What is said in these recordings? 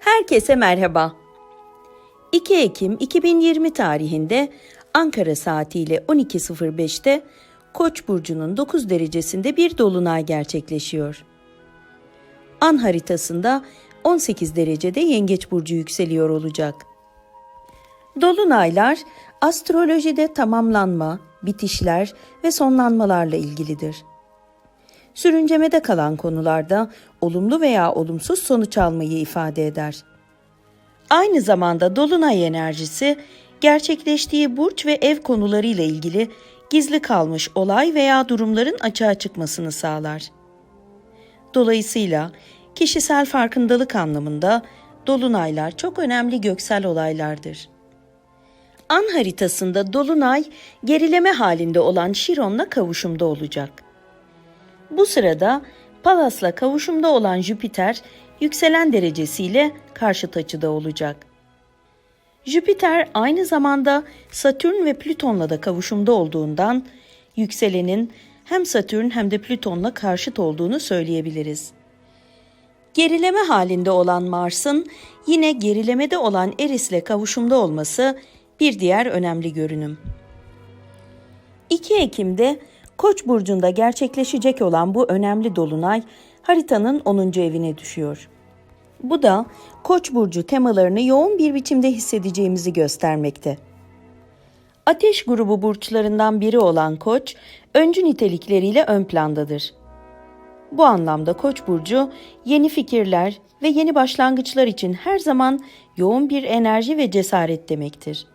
Herkese merhaba. 2 Ekim 2020 tarihinde Ankara saatiyle 12.05'te Koç burcunun 9 derecesinde bir dolunay gerçekleşiyor. An haritasında 18 derecede Yengeç burcu yükseliyor olacak. Dolunaylar astrolojide tamamlanma, bitişler ve sonlanmalarla ilgilidir. Sürüncemede kalan konularda olumlu veya olumsuz sonuç almayı ifade eder. Aynı zamanda dolunay enerjisi gerçekleştiği burç ve ev konularıyla ilgili gizli kalmış olay veya durumların açığa çıkmasını sağlar. Dolayısıyla kişisel farkındalık anlamında dolunaylar çok önemli göksel olaylardır. An haritasında dolunay gerileme halinde olan Şiron'la kavuşumda olacak. Bu sırada Palas'la kavuşumda olan Jüpiter yükselen derecesiyle karşıt açıda olacak. Jüpiter aynı zamanda Satürn ve Plüton'la da kavuşumda olduğundan yükselenin hem Satürn hem de Plüton'la karşıt olduğunu söyleyebiliriz. Gerileme halinde olan Mars'ın yine gerilemede olan Eris'le kavuşumda olması bir diğer önemli görünüm. 2 Ekim'de Koç burcunda gerçekleşecek olan bu önemli dolunay haritanın 10. evine düşüyor. Bu da Koç burcu temalarını yoğun bir biçimde hissedeceğimizi göstermekte. Ateş grubu burçlarından biri olan Koç, öncü nitelikleriyle ön plandadır. Bu anlamda Koç burcu yeni fikirler ve yeni başlangıçlar için her zaman yoğun bir enerji ve cesaret demektir.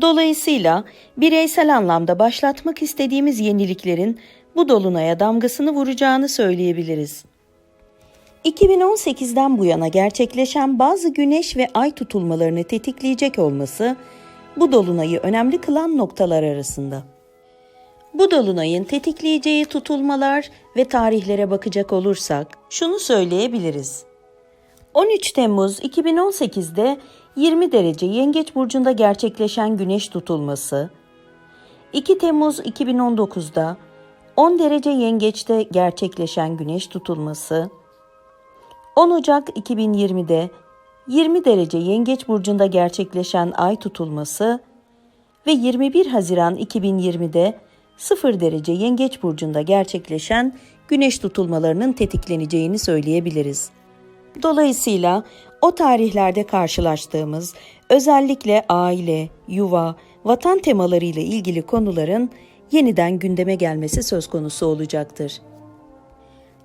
Dolayısıyla bireysel anlamda başlatmak istediğimiz yeniliklerin bu dolunaya damgasını vuracağını söyleyebiliriz. 2018'den bu yana gerçekleşen bazı güneş ve ay tutulmalarını tetikleyecek olması bu dolunayı önemli kılan noktalar arasında. Bu dolunayın tetikleyeceği tutulmalar ve tarihlere bakacak olursak şunu söyleyebiliriz. 13 Temmuz 2018'de 20 derece Yengeç burcunda gerçekleşen güneş tutulması, 2 Temmuz 2019'da 10 derece Yengeç'te gerçekleşen güneş tutulması, 10 Ocak 2020'de 20 derece Yengeç burcunda gerçekleşen ay tutulması ve 21 Haziran 2020'de 0 derece Yengeç burcunda gerçekleşen güneş tutulmalarının tetikleneceğini söyleyebiliriz. Dolayısıyla o tarihlerde karşılaştığımız özellikle aile, yuva, vatan temalarıyla ilgili konuların yeniden gündeme gelmesi söz konusu olacaktır.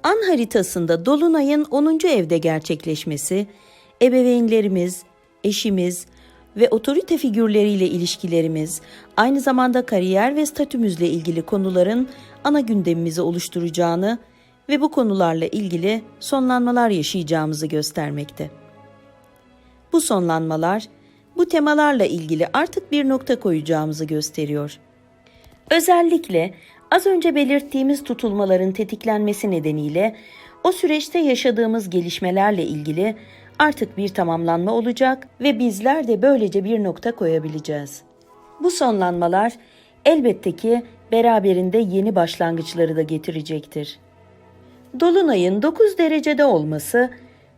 An haritasında Dolunay'ın 10. evde gerçekleşmesi, ebeveynlerimiz, eşimiz ve otorite figürleriyle ilişkilerimiz, aynı zamanda kariyer ve statümüzle ilgili konuların ana gündemimizi oluşturacağını ve bu konularla ilgili sonlanmalar yaşayacağımızı göstermekte. Bu sonlanmalar, bu temalarla ilgili artık bir nokta koyacağımızı gösteriyor. Özellikle az önce belirttiğimiz tutulmaların tetiklenmesi nedeniyle o süreçte yaşadığımız gelişmelerle ilgili artık bir tamamlanma olacak ve bizler de böylece bir nokta koyabileceğiz. Bu sonlanmalar elbette ki beraberinde yeni başlangıçları da getirecektir. Dolunay'ın 9 derecede olması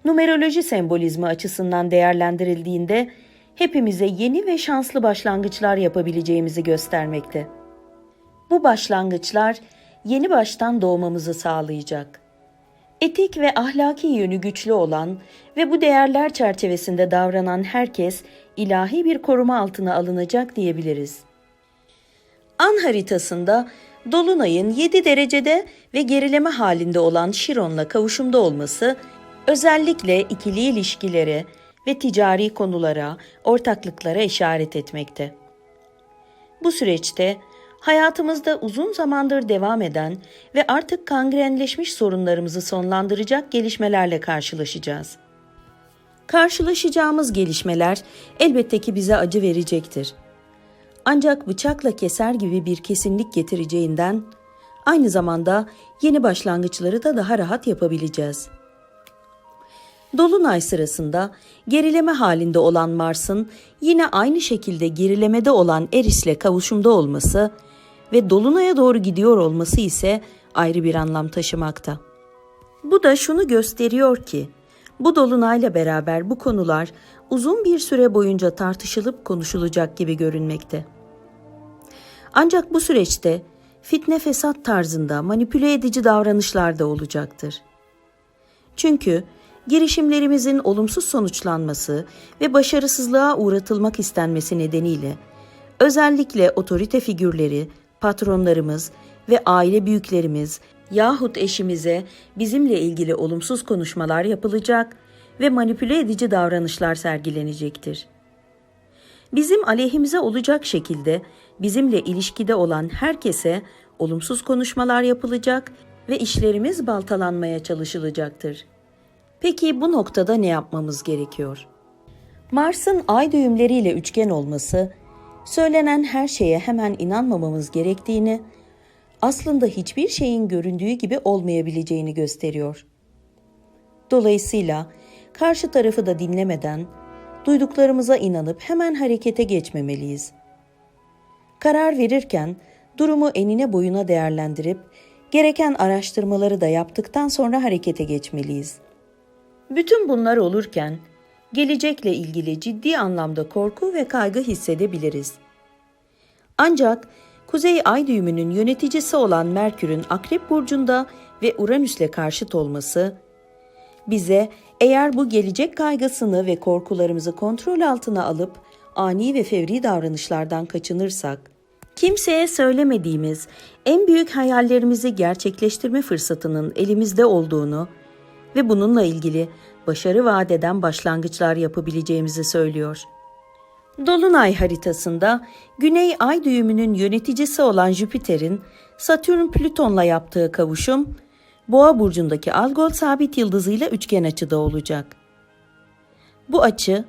numeroloji sembolizmi açısından değerlendirildiğinde hepimize yeni ve şanslı başlangıçlar yapabileceğimizi göstermekte. Bu başlangıçlar yeni baştan doğmamızı sağlayacak. Etik ve ahlaki yönü güçlü olan ve bu değerler çerçevesinde davranan herkes ilahi bir koruma altına alınacak diyebiliriz. An haritasında Dolunay'ın 7 derecede ve gerileme halinde olan Şiron'la kavuşumda olması özellikle ikili ilişkilere ve ticari konulara, ortaklıklara işaret etmekte. Bu süreçte hayatımızda uzun zamandır devam eden ve artık kangrenleşmiş sorunlarımızı sonlandıracak gelişmelerle karşılaşacağız. Karşılaşacağımız gelişmeler elbette ki bize acı verecektir. Ancak bıçakla keser gibi bir kesinlik getireceğinden aynı zamanda yeni başlangıçları da daha rahat yapabileceğiz. Dolunay sırasında gerileme halinde olan Mars'ın yine aynı şekilde gerilemede olan Eris'le kavuşumda olması ve Dolunay'a doğru gidiyor olması ise ayrı bir anlam taşımakta. Bu da şunu gösteriyor ki Bu dolunayla beraber bu konular uzun bir süre boyunca tartışılıp konuşulacak gibi görünmekte. Ancak bu süreçte fitne fesat tarzında manipüle edici davranışlar da olacaktır. Çünkü girişimlerimizin olumsuz sonuçlanması ve başarısızlığa uğratılmak istenmesi nedeniyle özellikle otorite figürleri, patronlarımız ve aile büyüklerimiz yahut eşimize bizimle ilgili olumsuz konuşmalar yapılacak ve manipüle edici davranışlar sergilenecektir. Bizim aleyhimize olacak şekilde bizimle ilişkide olan herkese olumsuz konuşmalar yapılacak ve işlerimiz baltalanmaya çalışılacaktır. Peki bu noktada ne yapmamız gerekiyor? Mars'ın ay düğümleriyle üçgen olması, söylenen her şeye hemen inanmamamız gerektiğini, aslında hiçbir şeyin göründüğü gibi olmayabileceğini gösteriyor. Dolayısıyla karşı tarafı da dinlemeden, duyduklarımıza inanıp hemen harekete geçmemeliyiz. Karar verirken durumu enine boyuna değerlendirip gereken araştırmaları da yaptıktan sonra harekete geçmeliyiz. Bütün bunlar olurken gelecekle ilgili ciddi anlamda korku ve kaygı hissedebiliriz. Ancak Kuzey Ay düğümünün yöneticisi olan Merkür'ün Akrep burcunda ve Uranüs'le karşıt olması bize eğer bu gelecek kaygısını ve korkularımızı kontrol altına alıp ani ve fevri davranışlardan kaçınırsak, kimseye söylemediğimiz en büyük hayallerimizi gerçekleştirme fırsatının elimizde olduğunu ve bununla ilgili başarı vaat eden başlangıçlar yapabileceğimizi söylüyor. Dolunay haritasında Güney Ay düğümünün yöneticisi olan Jüpiter'in Satürn Plüton'la yaptığı kavuşum Boğa burcundaki Algol sabit yıldızıyla üçgen açıda olacak. Bu açı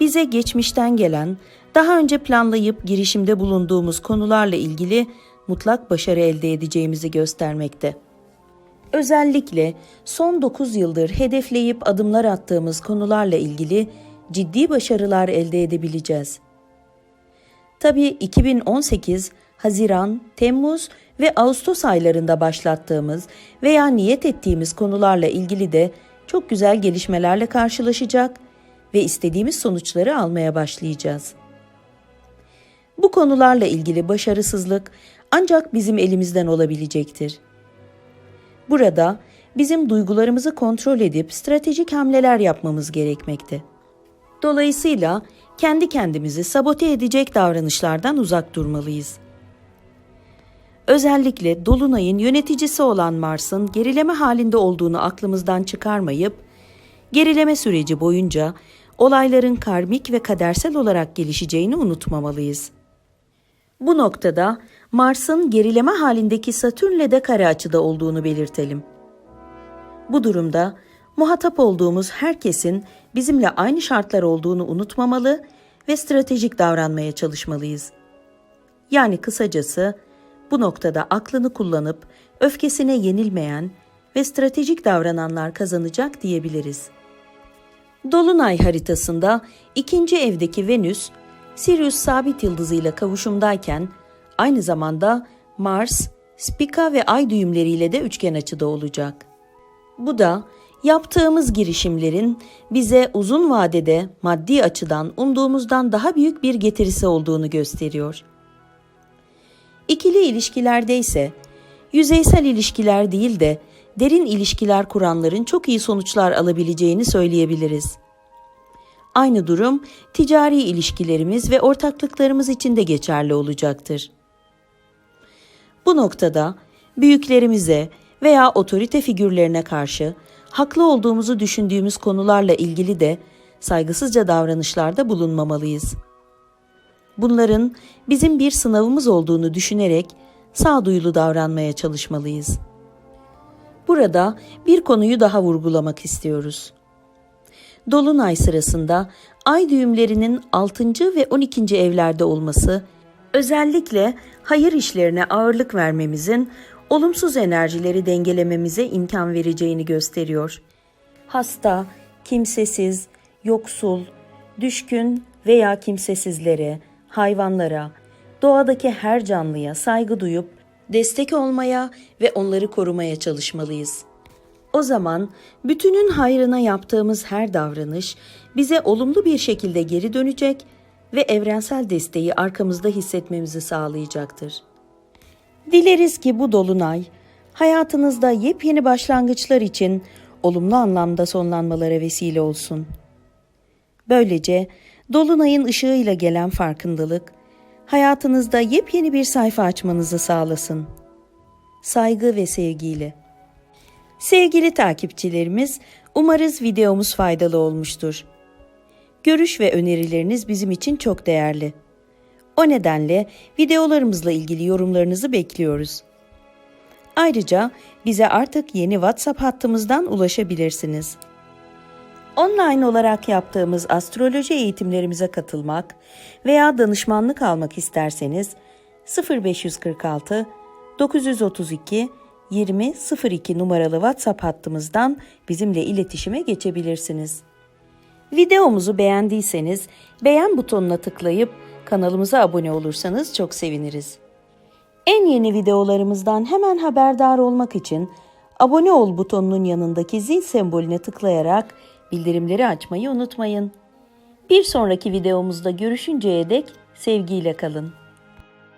bize geçmişten gelen, daha önce planlayıp girişimde bulunduğumuz konularla ilgili mutlak başarı elde edeceğimizi göstermekte. Özellikle son 9 yıldır hedefleyip adımlar attığımız konularla ilgili ciddi başarılar elde edebileceğiz. Tabii 2018 Haziran, Temmuz ve Ağustos aylarında başlattığımız veya niyet ettiğimiz konularla ilgili de çok güzel gelişmelerle karşılaşacak ve istediğimiz sonuçları almaya başlayacağız. Bu konularla ilgili başarısızlık ancak bizim elimizden olabilecektir. Burada bizim duygularımızı kontrol edip stratejik hamleler yapmamız gerekmekte. Dolayısıyla kendi kendimizi sabote edecek davranışlardan uzak durmalıyız. Özellikle dolunayın yöneticisi olan Mars'ın gerileme halinde olduğunu aklımızdan çıkarmayıp gerileme süreci boyunca olayların karmik ve kadersel olarak gelişeceğini unutmamalıyız. Bu noktada Mars'ın gerileme halindeki Satürn'le de kare açıda olduğunu belirtelim. Bu durumda muhatap olduğumuz herkesin bizimle aynı şartlar olduğunu unutmamalı ve stratejik davranmaya çalışmalıyız. Yani kısacası bu noktada aklını kullanıp öfkesine yenilmeyen ve stratejik davrananlar kazanacak diyebiliriz. Dolunay haritasında ikinci evdeki Venüs, Sirius sabit yıldızıyla kavuşumdayken aynı zamanda Mars, Spica ve Ay düğümleriyle de üçgen açıda olacak. Bu da yaptığımız girişimlerin bize uzun vadede maddi açıdan umduğumuzdan daha büyük bir getirisi olduğunu gösteriyor. İkili ilişkilerde ise yüzeysel ilişkiler değil de derin ilişkiler kuranların çok iyi sonuçlar alabileceğini söyleyebiliriz. Aynı durum ticari ilişkilerimiz ve ortaklıklarımız için de geçerli olacaktır. Bu noktada büyüklerimize veya otorite figürlerine karşı haklı olduğumuzu düşündüğümüz konularla ilgili de saygısızca davranışlarda bulunmamalıyız. Bunların bizim bir sınavımız olduğunu düşünerek sağduyulu davranmaya çalışmalıyız. Burada bir konuyu daha vurgulamak istiyoruz. Dolunay sırasında ay düğümlerinin 6. ve 12. evlerde olması özellikle hayır işlerine ağırlık vermemizin olumsuz enerjileri dengelememize imkan vereceğini gösteriyor. Hasta, kimsesiz, yoksul, düşkün veya kimsesizlere, hayvanlara, doğadaki her canlıya saygı duyup destek olmaya ve onları korumaya çalışmalıyız. O zaman bütünün hayrına yaptığımız her davranış bize olumlu bir şekilde geri dönecek ve evrensel desteği arkamızda hissetmemizi sağlayacaktır. Dileriz ki bu dolunay hayatınızda yepyeni başlangıçlar için olumlu anlamda sonlanmalara vesile olsun. Böylece dolunayın ışığıyla gelen farkındalık hayatınızda yepyeni bir sayfa açmanızı sağlasın. Saygı ve sevgiyle. Sevgili takipçilerimiz, umarız videomuz faydalı olmuştur. Görüş ve önerileriniz bizim için çok değerli. O nedenle videolarımızla ilgili yorumlarınızı bekliyoruz. Ayrıca bize artık yeni WhatsApp hattımızdan ulaşabilirsiniz. Online olarak yaptığımız astroloji eğitimlerimize katılmak veya danışmanlık almak isterseniz 0546 932 2002 numaralı WhatsApp hattımızdan bizimle iletişime geçebilirsiniz. Videomuzu beğendiyseniz beğen butonuna tıklayıp kanalımıza abone olursanız çok seviniriz. En yeni videolarımızdan hemen haberdar olmak için abone ol butonunun yanındaki zil sembolüne tıklayarak bildirimleri açmayı unutmayın. Bir sonraki videomuzda görüşünceye dek sevgiyle kalın.